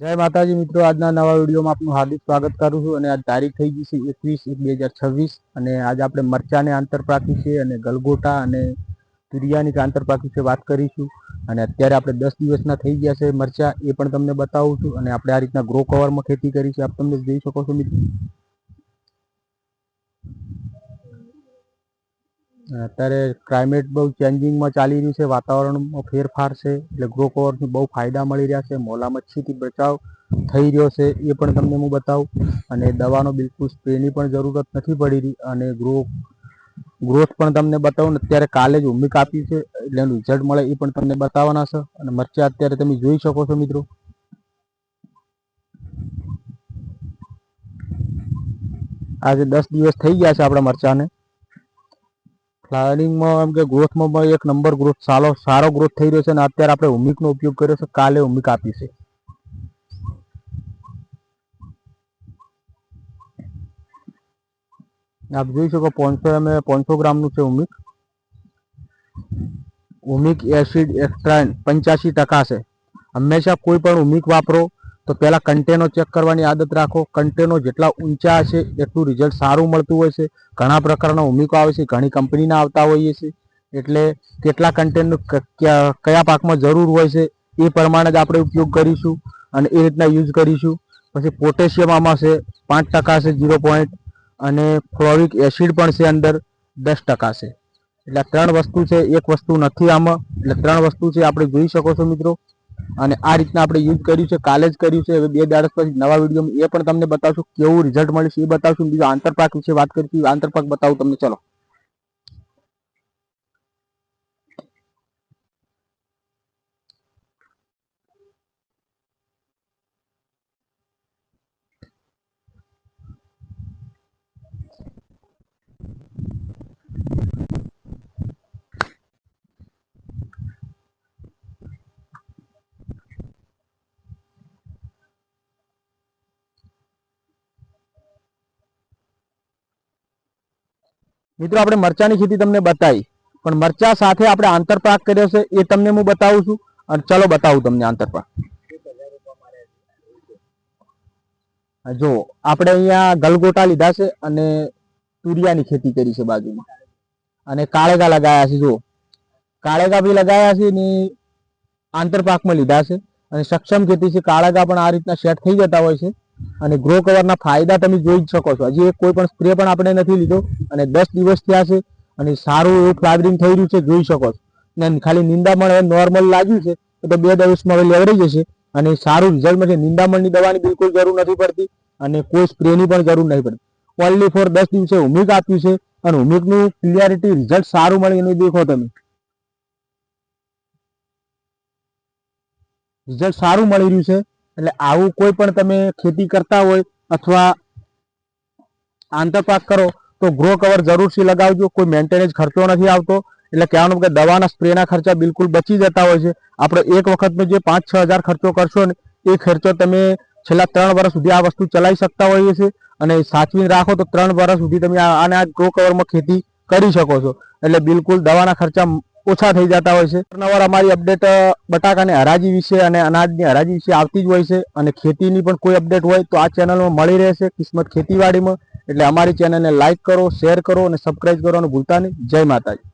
જય માતાજી મિત્રો, આજના નવા વિડીયોમાં આપનું હાર્દિક સ્વાગત કરું છું અને આજ તારીખ થઈ ગઈ છે એકવીસ એક બે હજાર છવ્વીસ અને આજે આપણે મરચાને આંતરપાકી છે અને ગલગોટા અને તુરિયાની આંતરપાકી છે વાત કરીશું. અને અત્યારે આપણે દસ દિવસના થઈ ગયા છે મરચા, એ પણ તમને બતાવું છું અને આપણે આ રીતના ગ્રો કવરમાં ખેતી કરી છે. આપ તમને જોઈ શકો છો મિત્રો. અત્યારે ક્લાઇમેટ બહુ ચેન્જિંગમાં ચાલી રહ્યું છે, વાતાવરણમાં ફેરફાર છે, એટલે ગ્રો કવરથી બહુ ફાયદા મળી રહ્યા છે મોલા મચ્છીથી બચાવ થઈ રહ્યો છે, એ પણ તમને હું બતાવું. અને દવાનો બિલકુલ સ્પ્રેની પણ જરૂરત નથી પડી રહી અને ગ્રો ગ્રોથ પણ તમને બતાવું અત્યારે કાલે જ ઉમિક આપી છે, એટલે એનું રિઝલ્ટ મળે એ પણ તમને બતાવવાના છે. અને મરચા અત્યારે તમે જોઈ શકો છો મિત્રો. આજે દસ દિવસ થઈ ગયા છે આપણા મરચાને. ફ્લાવરિંગમાં એમ કે ગ્રોથમાં પણ એક નંબર ગ્રોથ સારો સારો ગ્રોથ થઈ રહ્યો છે અને અત્યારે આપણે ઉમિકનો ઉપયોગ કર્યો છે, કાલે ઉમિક આપી છે. આપ જોઈ શકો પાંચસો એમ પાંચસો ગ્રામનું છે ઉમિક. ઉમિક એસિડ એક્સ્ટ્રા પંચ્યાસી ટકા છે. હંમેશા કોઈ પણ ઉમિક વાપરો તો પહેલાં કન્ટેનો ચેક કરવાની આદત રાખો. કન્ટેનો જેટલા ઊંચા છે એટલું રિઝલ્ટ સારું મળતું હોય છે. ઘણા પ્રકારના ઉમિકો આવે છે, ઘણી કંપનીના આવતા હોઈએ છે. એટલે કેટલા કન્ટેનનું કયા પાકમાં જરૂર હોય છે, એ પ્રમાણે જ આપણે ઉપયોગ કરીશું અને એ રીતના યુઝ કરીશું. પછી પોટેશિયમ આમાં છે, પાંચ ટકા છે ઝીરો પોઈન્ટ અને ફ્લોરિક એસિડ પણ છે અંદર, દસ ટકા છે. એટલે ત્રણ વસ્તુ છે, એક વસ્તુ નથી આમાં. એટલે ત્રણ વસ્તુ છે, આપણે જોઈ શકો છો મિત્રો. અને આ રીતના આપણે યુઝ કર્યું છે, કાલે જ કર્યું છે. હવે બે દાડસ પછી નવા વિડીયોમાં એ પણ તમને બતાવશું કેવું રિઝલ્ટ મળે છે, એ બતાવશું બીજું આંતરપાક વિશે વાત કરીશું. આંતરપાક બતાવું તમને, ચલો. મિત્રો, આપણે મરચાની ખેતી તમને બતાવી. પણ મરચા સાથે આપણે આંતરપાક કર્યો છે, એ તમને હું બતાવું છું. અને ચલો બતાવું તમને આંતરપાક. જો આપણે અહીંયા ગલગોટા લીધા છે અને તુરિયાની ખેતી કરી છે બાજુમાં. અને કાળેગા લગાયા છે જો કાળેગા બી લગાયા છે ને આંતરપાકમાં લીધા છે. અને સક્ષમ ખેતી છે, કાળેગા પણ આ રીતના સેટ થઈ જતા હોય છે. અને ગ્રો કવરના ફાયદા તમે જોઈ શકો છો. હજી કોઈ પણ સ્પ્રે પણ આપણે નથી લીધો. અને દસ દિવસ થયા છે અને સારું એવું ફ્લાવરિંગ થઈ રહ્યું છે, જોઈ શકો છો. ને ખાલી નિંદામણ નોર્મલ લાગ્યું છે, તો બે દિવસમાં હવે લેવડાઈ જશે. અને સારું રિઝલ્ટ મળશે. નિંદામણની દવાની બિલકુલ જરૂર નથી પડતી અને કોઈ સ્પ્રેની પણ જરૂર નહીં પડતી. ઓનલી ફોર દસ દિવસે ઉમિક આપ્યું છે અને ઉમિકનું ક્લિયરિટી રિઝલ્ટ સારું મળે એનું દેખો તમે. રિઝલ્ટ સારું મળી રહ્યું છે. એટલે આવું કોઈ પણ તમે ખેતી કરતા હોય અથવા આંતરપાક કરો, તો ગ્રો કવર જરૂરથી લગાવજો. કોઈ મેન્ટેનન્સ ખર્ચો નથી આવતો. એટલે કહેવાનું કે દવાના સ્પ્રેના ખર્ચા બિલકુલ બચી જતા હોય છે. આપણે એક વખતનો જે પાંચ, છ હજાર ખર્ચો કરશો ને, એ ખર્ચો તમે છેલ્લા ત્રણ વર્ષ સુધી આ વસ્તુ ચલાવી શકતા હોઈએ છીએ. અને સાચવીને રાખો તો ત્રણ વર્ષ સુધી તમે આને આ ગ્રો કવરમાં ખેતી કરી શકો છો. એટલે બિલકુલ દવાના ખર્ચા ઓછા થઈ જતા હોય છે. અવારનવાર અમારી અપડેટ બટાકાની હરાજી વિશે અને અનાજની હરાજી વિશે આવતી જ હોય છે અને ખેતીની પણ કોઈ અપડેટ હોય તો આ ચેનલમાં મળી રહેશે કિસ્મત ખેતીવાડીમાં. એટલે અમારી ચેનલને લાઇક કરો શેર કરો અને સબસ્ક્રાઇબ કરવાનું ભૂલતા નહીં. જય માતાજી.